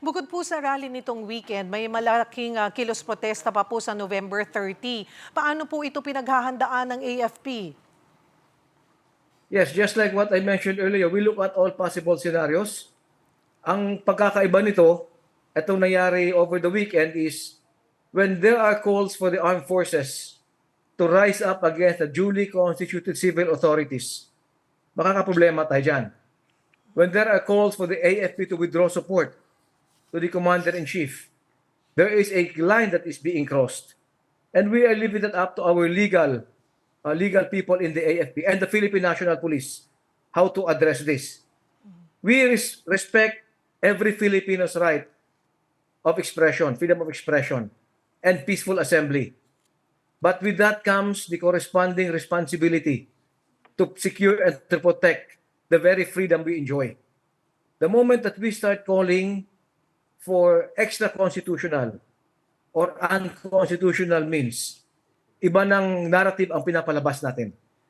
Bukod po sa rally nitong weekend, may malaking ah, kilos protesta pa po sa November 30. Paano po ito pinaghahandaan ng AFP? Yes, just like what I mentioned earlier, we look at all possible scenarios. Ang pagkakaiba nito, itong nangyari over the weekend is when there are calls for the armed forces to rise up against the duly constituted civil authorities, makakaproblema tayo dyan. When there are calls for the AFP to withdraw support to the commander-in-chief, there is a line that is being crossed. And we are leaving that up to our legal uh, legal people in the AFP and the Philippine National Police how to address this. We res- respect every Filipino's right of expression, freedom of expression, and peaceful assembly. But with that comes the corresponding responsibility to secure and to protect the very freedom we enjoy. The moment that we start calling for extra constitutional or unconstitutional means, iba ng narrative ang pinapalabas natin.